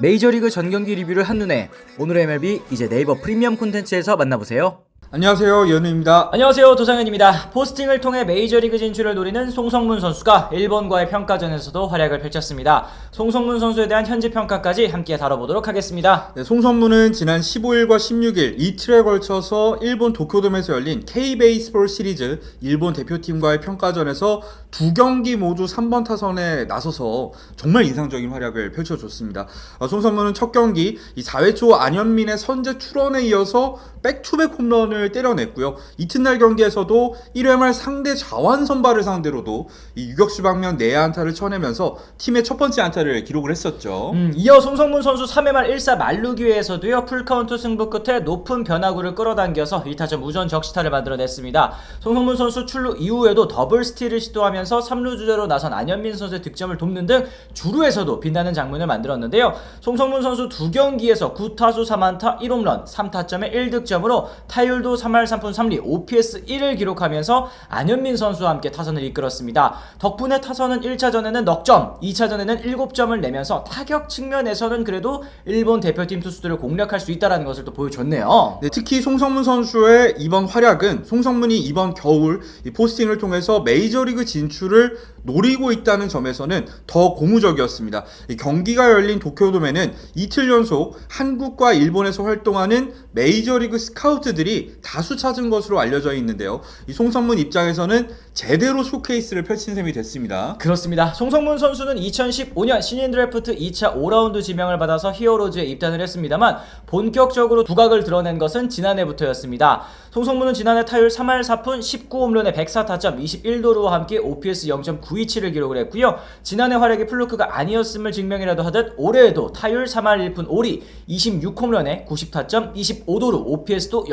메이저리그 전 경기 리뷰를 한눈에 오늘의 MLB 이제 네이버 프리미엄 콘텐츠에서 만나보세요. 안녕하세요 연우입니다. 안녕하세요 도상현입니다. 포스팅을 통해 메이저리그 진출을 노리는 송성문 선수가 일본과의 평가전에서도 활약을 펼쳤습니다. 송성문 선수에 대한 현지 평가까지 함께 다뤄보도록 하겠습니다. 네, 송선무는 지난 15일과 16일 이틀에 걸쳐서 일본 도쿄돔에서 열린 K-베이스볼 시리즈 일본 대표팀과의 평가전에서 두 경기 모두 3번 타선에 나서서 정말 인상적인 활약을 펼쳐줬습니다. 어, 송선무는 첫 경기 이 4회 초 안현민의 선제 출원에 이어서 백투백 홈런을 때려냈고요. 이튿날 경기에서도 1회 말 상대 자완 선발을 상대로도 이 유격수 방면 내야 안타를 쳐내면서 팀의 첫 번째 안타를 기록을 했었죠. 음, 이어 송성문 선수 3회 말 1사 만루기회에서도요 풀카운트 승부 끝에 높은 변화구를 끌어당겨서 1타점 우전 적시타를 만들어냈습니다. 송성문 선수 출루 이후에도 더블 스틸을 시도하면서 3루 주자로 나선 안현민 선수의 득점을 돕는 등 주루에서도 빛나는 장면을 만들었는데요. 송성문 선수 두 경기에서 9타수 3안타 1홈런 3타점에 1득점으로 타율도 3할 3푼 3리 OPS 1을 기록하면서 안현민 선수와 함께 타선을 이끌었습니다. 덕분에 타선은 1차전에는 넉점, 2차전에는 7점을 내면서 타격 측면에서는 그래도 일본 대표팀 투수들을 공략할 수 있다는 것을 또 보여줬네요. 네, 특히 송성문 선수의 이번 활약은 송성문이 이번 겨울 이 포스팅을 통해서 메이저리그 진출을 노리고 있다는 점에서는 더 고무적이었습니다. 이 경기가 열린 도쿄돔에는 이틀 연속 한국과 일본에서 활동하는 메이저리그 스카우트들이 다수 찾은 것으로 알려져 있는데요. 이 송성문 입장에서는 제대로 쇼케이스를 펼친 셈이 됐습니다. 그렇습니다. 송성문 선수는 2015년 신인 드래프트 2차 5라운드 지명을 받아서 히어로즈에 입단을 했습니다만 본격적으로 두각을 드러낸 것은 지난해부터였습니다. 송성문은 지난해 타율 3할 4푼 19홈런에 104타점 21도루와 함께 OPS 0.927을 기록을 했고요. 지난해 활약이 플루크가 아니었음을 증명이라도 하듯 올해에도 타율 3할 1푼 5리 26홈런에 90타점 25도루 OPS도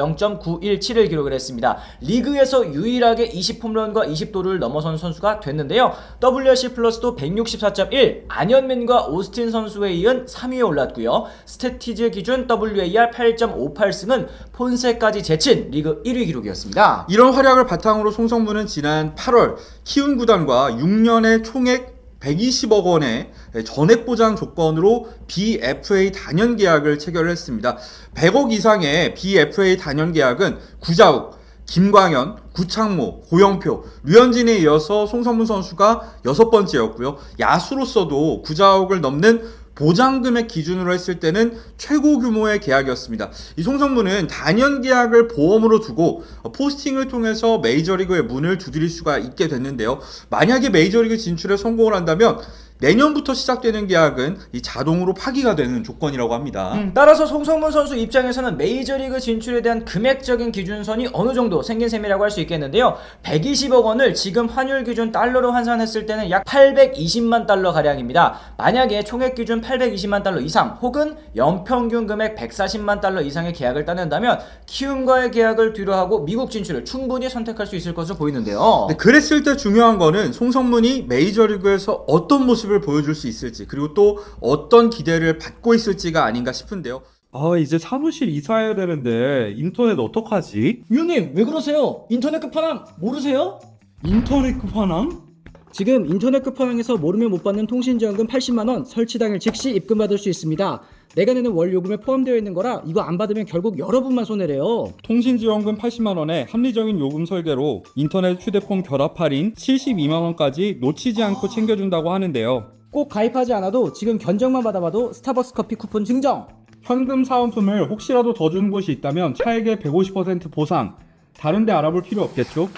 0.917을 기록을 했습니다. 리그에서 유일하게 20홈런과 20도루를 넘어선 선수가 됐는데요. WRC 플러스도 164.1 안현민과 오스틴 선수에 이은 3위에 올랐고요. 스태티즈 기준 WAR 8.58승은 폰세까지 제친 리그 1위 기록이었습니다. 이런 활약을 바탕으로 송성문은 지난 8월 키운 구단과 6년의 총액 120억 원의 전액 보장 조건으로 BFA 단연 계약을 체결했습니다. 100억 이상의 BFA 단연 계약은 구자욱, 김광현, 구창모, 고영표, 류현진에 이어서 송성문 선수가 여섯 번째였고요. 야수로서도 구자욱을 넘는 보장금액 기준으로 했을 때는 최고 규모의 계약이었습니다. 이 송성문은 단연 계약을 보험으로 두고 포스팅을 통해서 메이저리그의 문을 두드릴 수가 있게 됐는데요. 만약에 메이저리그 진출에 성공을 한다면 내년부터 시작되는 계약은 이 자동으로 파기가 되는 조건이라고 합니다. 음, 따라서 송성문 선수 입장에서는 메이저리그 진출에 대한 금액적인 기준선이 어느 정도 생긴 셈이라고 할 수 있겠는데요. 120억 원을 지금 환율 기준 달러로 환산했을 때는 약 820만 달러 가량입니다. 만약에 총액 기준 820만 달러 이상 혹은 연평균 금액 140만 달러 이상의 계약을 따낸다면 키움과의 계약을 뒤로하고 미국 진출을 충분히 선택할 수 있을 것으로 보이는데요. 근데 그랬을 때 중요한 거는 송성문이 메이저리그에서 어떤 모습을 보여줄 수 있을지 그리고 또 어떤 기대를 받고 있을지가 아닌가 싶은데요. 아, 이제 사무실 이사해야 되는데 인터넷 어떡하지? 위원님 왜 그러세요? 인터넷 끝판왕 모르세요? 인터넷 급한함? 지금 인터넷 끝판왕에서 모르면 못 받는 통신지원금 80만 원 설치 당일 즉시 입금받을 수 있습니다. 내가 내는 월 요금에 포함되어 있는 거라 이거 안 받으면 결국 여러분만 손해래요. 통신지원금 80만 원에 합리적인 요금 설계로 인터넷 휴대폰 결합 할인 72만 원까지 놓치지 않고 챙겨준다고 하는데요. 꼭 가입하지 않아도 지금 견적만 받아봐도 스타벅스 커피 쿠폰 증정! 현금 사은품을 혹시라도 더 주는 곳이 있다면 차액의 150% 보상. 다른데 알아볼 필요 없겠죠?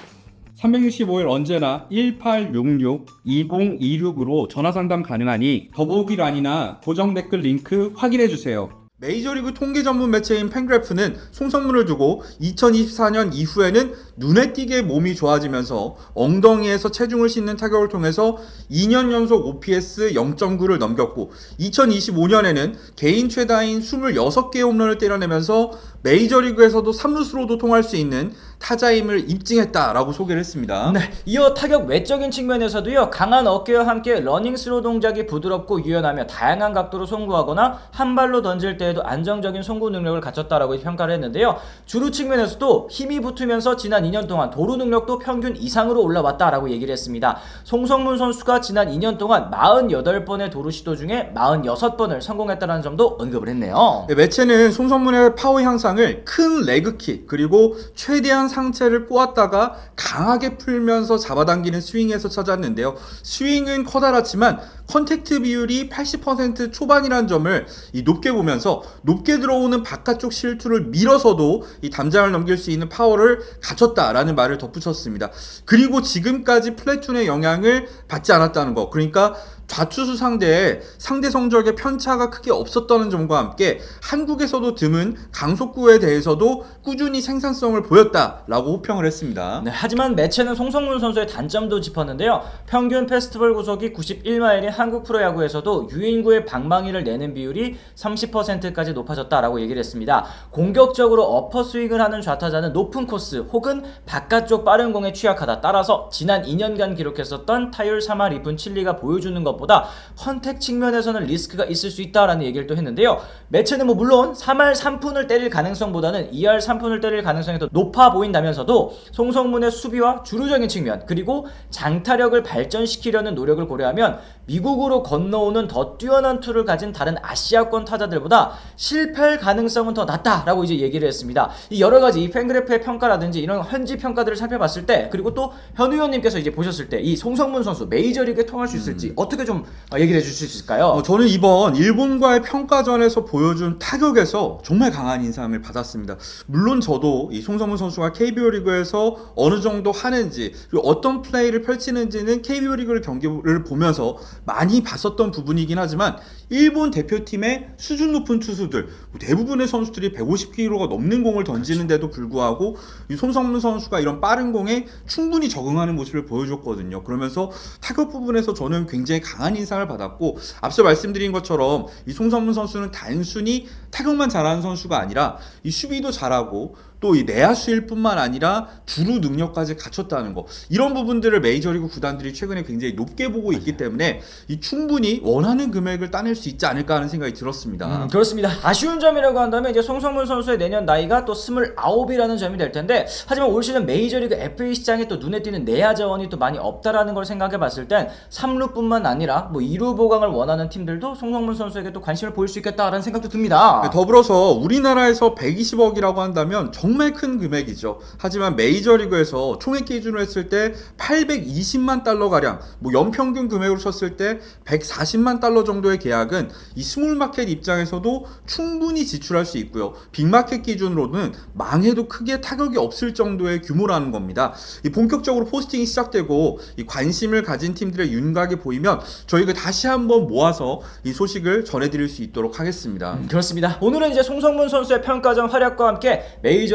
365일 언제나 1866-2026으로 전화 상담 가능하니 더보기란이나 고정 댓글 링크 확인해 주세요. 메이저리그 통계 전문 매체인 팬그래프는 송성문을 두고 2024년 이후에는 눈에 띄게 몸이 좋아지면서 엉덩이에서 체중을 싣는 타격을 통해서 2년 연속 OPS 0.9를 넘겼고 2025년에는 개인 최다인 26개의 홈런을 때려내면서 메이저리그에서도 3루수로 도 통할 수 있는 타자임을 입증했다라고 소개를 했습니다. 네, 이어 타격 외적인 측면에서도요 강한 어깨와 함께 러닝 스로 동작이 부드럽고 유연하며 다양한 각도로 송구하거나 한 발로 던질 때에도 안정적인 송구 능력을 갖췄다라고 평가를 했는데요. 주루 측면에서도 힘이 붙으면서 지난 2년 동안 도루 능력도 평균 이상으로 올라왔다라고 얘기를 했습니다. 송성문 선수가 지난 2년 동안 48번의 도루 시도 중에 46번을 성공했다는 점도 언급을 했네요. 네, 매체는 송성문의 파워 향상을 큰 레그킥 그리고 최대한 상체를 꼬았다가 강하게 풀면서 잡아당기는 스윙에서 찾았는데요. 스윙은 커다랗지만 컨택트 비율이 80% 초반이라는 점을 이 높게 보면서 높게 들어오는 바깥쪽 실투를 밀어서도 이 담장을 넘길 수 있는 파워를 갖췄다라는 말을 덧붙였습니다. 그리고 지금까지 플래툰의 영향을 받지 않았다는 거. 그러니까 좌투수 상대에 상대 성적에 편차가 크게 없었다는 점과 함께 한국에서도 드문 강속구에 대해서도 꾸준히 생산성을 보였다라고 호평을 했습니다. 네, 하지만 매체는 송성문 선수의 단점도 짚었는데요. 평균 페스티벌 구속이 91마일인 한국 프로야구에서도 유인구의 방망이를 내는 비율이 30%까지 높아졌다라고 얘기를 했습니다. 공격적으로 어퍼 스윙을 하는 좌타자는 높은 코스 혹은 바깥쪽 빠른 공에 취약하다. 따라서 지난 2년간 기록했었던 타율 3할 2푼 7리가 보여주는 것 보다 컨택 측면에서는 리스크가 있을 수 있다라는 얘기를 또 했는데요. 매체는 뭐 물론 3할 3푼을 때릴 가능성보다는 2할 3푼을 때릴 가능성이 더 높아 보인다면서도 송성문의 수비와 주루적인 측면 그리고 장타력을 발전시키려는 노력을 고려하면 미국으로 건너오는 더 뛰어난 투를 가진 다른 아시아권 타자들보다 실패할 가능성은 더 낮다라고 이제 얘기를 했습니다. 이 여러 가지 이 팬그래프의 평가라든지 이런 현지 평가들을 살펴봤을 때 그리고 또현 의원님께서 이제 보셨을 때 이 송성문 선수 메이저리그에 통할 수 있을지 어떻게 좀 어, 얘기를 해주실 수 있을까요? 어, 저는 이번 일본과의 평가전에서 보여준 타격에서 정말 강한 인상을 받았습니다. 물론 저도 이 송성문 선수가 KBO 리그에서 어느 정도 하는지 그리고 어떤 플레이를 펼치는지는 KBO 리그 경기를 보면서 많이 봤었던 부분이긴 하지만 일본 대표팀의 수준 높은 투수들 뭐 대부분의 선수들이 150km가 넘는 공을 던지는데도 불구하고 이 손성문 선수가 이런 빠른 공에 충분히 적응하는 모습을 보여줬거든요. 그러면서 타격 부분에서 저는 굉장히 강한 인상을 받았고 앞서 말씀드린 것처럼 이 송성문 선수는 단순히 타격만 잘하는 선수가 아니라 이 수비도 잘하고 또 이 내야 수일 뿐만 아니라 주루 능력까지 갖췄다는 거 이런 부분들을 메이저리그 구단들이 최근에 굉장히 높게 보고 있기 때문에 이 충분히 원하는 금액을 따낼 수 있지 않을까 하는 생각이 들었습니다. 음, 그렇습니다. 아쉬운 점이라고 한다면 이제 송성문 선수의 내년 나이가 또 29이라는 점이 될 텐데 하지만 올 시즌 메이저리그 FA 시장에 또 눈에 띄는 내야 자원이 또 많이 없다라는 걸 생각해 봤을 땐 3루뿐만 아니라 뭐 2루 보강을 원하는 팀들도 송성문 선수에게 또 관심을 보일 수 있겠다라는 생각도 듭니다. 네, 더불어서 우리나라에서 120억이라고 한다면 정말 큰 금액이죠. 하지만 메이저리그에서 총액 기준으로 했을 때 820만 달러 가량, 뭐 연평균 금액으로 쳤을 때 140만 달러 정도의 계약은 이 스몰 마켓 입장에서도 충분히 지출할 수 있고요. 빅마켓 기준으로는 망해도 크게 타격이 없을 정도의 규모라는 겁니다. 이 본격적으로 포스팅이 시작되고 이 관심을 가진 팀들의 윤곽이 보이면 저희가 다시 한번 모아서 이 소식을 전해드릴 수 있도록 하겠습니다. 음, 그렇습니다. 오늘은 이제 송성문 선수의 평가전 활약과 함께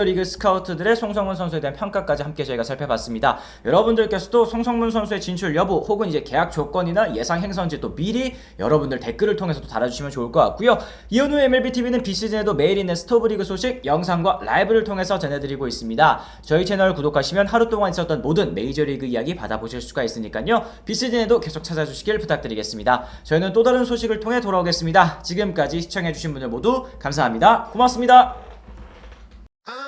메이저 리그 스카우트들의 송성문 선수에 대한 평가까지 함께 저희가 살펴봤습니다. 여러분들께서도 송성문 선수의 진출 여부 혹은 이제 계약 조건이나 예상 행선지 또 미리 여러분들 댓글을 통해서 도 달아주시면 좋을 것 같고요. 이현우 MLB TV는 비시즌에도 매일 있는 스토브 리그 소식 영상과 라이브를 통해서 전해드리고 있습니다. 저희 채널 구독하시면 하루 동안 있었던 모든 메이저 리그 이야기 받아보실 수가 있으니까요. 비시즌에도 계속 찾아주시길 부탁드리겠습니다. 저희는 또 다른 소식을 통해 돌아오겠습니다. 지금까지 시청해주신 분들 모두 감사합니다. 고맙습니다.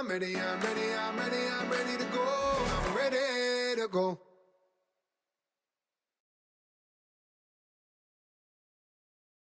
I'm ready, I'm ready, I'm ready, I'm ready to go. I'm ready to go.